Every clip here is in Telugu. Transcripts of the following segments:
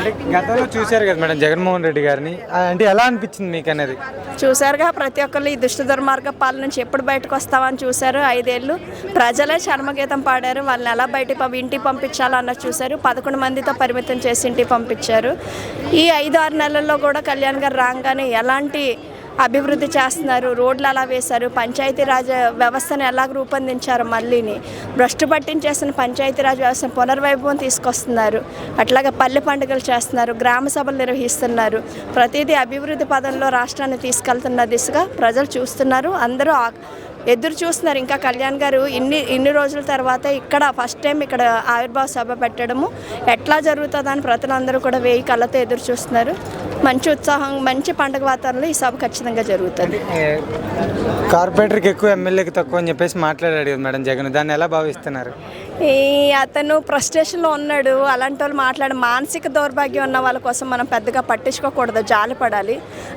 అంటే గతంలో చూశారు కదా మేడం జగన్మోహన్ రెడ్డి గారిని. అంటే ఎలా అనిపించింది మీకు అనేది? చూశారుగా ప్రతి ఒక్కళ్ళు ఈ దుష్ట దుర్మార్గ పాలన నుంచి ఎప్పుడు బయటకు వస్తామని చూశారు. ఐదేళ్ళు ప్రజలే చర్మగీతం పాడారు. వాళ్ళని ఎలా బయటికి ఇంటికి పంపించాలన్న చూశారు. పదకొండు మందితో పరిమితం చేసి ఇంటికి పంపించారు. ఈ ఐదు ఆరు నెలల్లో కూడా కళ్యాణ్ గారు రాగానే ఎలాంటి అభివృద్ధి చేస్తున్నారు. రోడ్లు అలా వేశారు. పంచాయతీరాజ్ వ్యవస్థను ఎలా రూపొందించారు మళ్ళీని? భ్రష్టు పట్టించేసిన పంచాయతీ రాజ్ వ్యవస్థను పునర్వైభవం తీసుకొస్తున్నారు. అట్లాగే పల్లె పండుగలు చేస్తున్నారు. గ్రామ సభలు నిర్వహిస్తున్నారు. ప్రతిదీ అభివృద్ధి పదంలో రాష్ట్రాన్ని తీసుకెళ్తున్న దిశగా ప్రజలు చూస్తున్నారు. అందరూ ఆ- ఎదురు చూస్తున్నారు. ఇంకా కళ్యాణ్ గారు ఇన్ని ఇన్ని రోజుల తర్వాత ఇక్కడ ఫస్ట్ టైం ఇక్కడ ఆవిర్భావ సభ పెట్టడము ఎట్లా జరుగుతుందని ప్రజలందరూ కూడా వేయి కళ్ళతో ఎదురు చూస్తున్నారు. మంచి ఉత్సాహం మంచి పండుగ వాతావరణంలో ఈ సభ ఖచ్చితంగా జరుగుతుంది. కార్పొరేటర్కి ఎక్కువ ఎమ్మెల్యేకి తక్కువ అని చెప్పేసి మాట్లాడాడు కదా మేడం జగన్. దాన్ని ఎలా భావిస్తున్నారు? ఈ అతను ఫ్రస్ట్రేషన్లో ఉన్నాడు. అలాంటి వాళ్ళు మాట్లాడి మానసిక దౌర్భాగ్యం ఉన్న వాళ్ళ కోసం మనం పెద్దగా పట్టించుకోకూడదు. జాలి పడాలి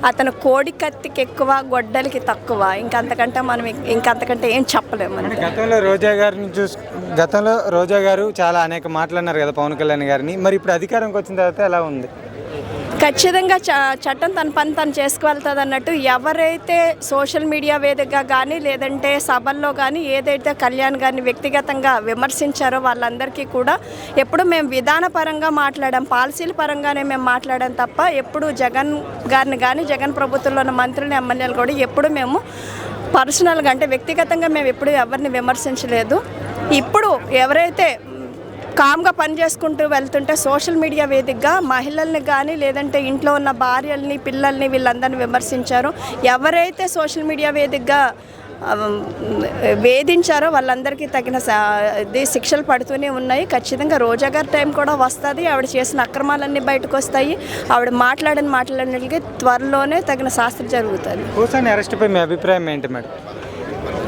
అతను కోడి కత్తికి ఎక్కువ గొడ్డలికి తక్కువ. ఇంకంతకంటే మనం ఇంకంతకంటే ఏం చెప్పలేము మనం గతంలో రోజా గారిని చూసు గతంలో రోజా గారు చాలా అనేక మాట్లాడినారు కదా పవన్ కళ్యాణ్ గారిని. మరి ఇప్పుడు అధికారంకి వచ్చిన తర్వాత ఎలా ఉంది? ఖచ్చితంగా చ చట్టం తన పని తను చేసుకువెళ్తుంది అన్నట్టు ఎవరైతే సోషల్ మీడియా వేదికగా కానీ లేదంటే సభల్లో కానీ ఏదైతే కళ్యాణ్ గారిని వ్యక్తిగతంగా విమర్శించారో వాళ్ళందరికీ కూడా ఎప్పుడు మేము విధానపరంగా మాట్లాడాం పాలసీల పరంగానే మేము మాట్లాడాం తప్ప ఎప్పుడు జగన్ గారిని కానీ జగన్ ప్రభుత్వంలో ఉన్న మంత్రులు ఎమ్మెల్యేలు కూడా ఎప్పుడు మేము పర్సనల్గా అంటే వ్యక్తిగతంగా మేము ఎప్పుడు ఎవరిని విమర్శించలేదు. ఇప్పుడు ఎవరైతే కామ్గా పని చేసుకుంటూ వెళ్తుంటే సోషల్ మీడియా వేదికగా మహిళల్ని కానీ లేదంటే ఇంట్లో ఉన్న భార్యల్ని పిల్లల్ని వీళ్ళందరినీ విమర్శించారో. ఎవరైతే సోషల్ మీడియా వేదికగా వేధించారో వాళ్ళందరికీ తగిన సా- ఇది శిక్షలు పడుతూనే ఉన్నాయి. ఖచ్చితంగా రోజా గారి టైం కూడా వస్తుంది. ఆవిడ చేసిన అక్రమాలన్నీ బయటకు వస్తాయి ఆవిడ మాట్లాడిన మాట్లాడినట్లకి త్వరలోనే తగిన శాస్త్రం జరుగుతుంది. హుసాని అరెస్ట్పై మీ అభిప్రాయం ఏంటి మేడం?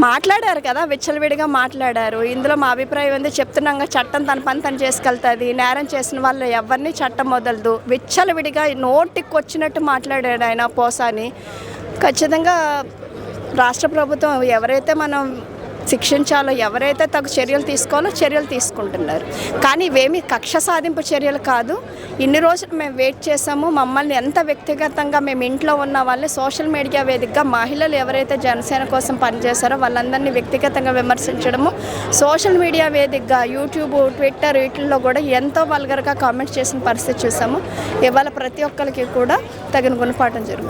మాట్లాడారు కదా విచ్చలవిడిగా మాట్లాడారు. ఇందులో మా అభిప్రాయం ఉంది చెప్తున్నాగా చట్టం తన పని తను చేసుకెళ్తుంది నేరం చేసిన వాళ్ళు ఎవరిని చట్టం వదలదు. విచ్చలవిడిగా నోటికి వచ్చినట్టు మాట్లాడాడు ఆయన పోసాని. ఖచ్చితంగా రాష్ట్ర ప్రభుత్వం ఎవరైతే మనం శిక్షించాలో ఎవరైతే తగు చర్యలు తీసుకోవాలో చర్యలు తీసుకుంటున్నారు. కానీ ఇవేమి కక్ష సాధింపు చర్యలు కాదు. ఇన్ని రోజులు మేము వెయిట్ చేసాము మమ్మల్ని ఎంత వ్యక్తిగతంగా మేము ఇంట్లో ఉన్న వాళ్ళని సోషల్ మీడియా వేదికగా మహిళలు ఎవరైతే జనసేన కోసం పనిచేశారో వాళ్ళందరినీ వ్యక్తిగతంగా విమర్శించడము సోషల్ మీడియా వేదికగా యూట్యూబ్ ట్విట్టర్ వీటిల్లో కూడా ఎంతో వల్గర్గా కామెంట్స్ చేసిన పరిస్థితి చూసాము. ఇవాళ ప్రతి ఒక్కరికి కూడా తగిన గుణపాఠం జరుగుతుంది.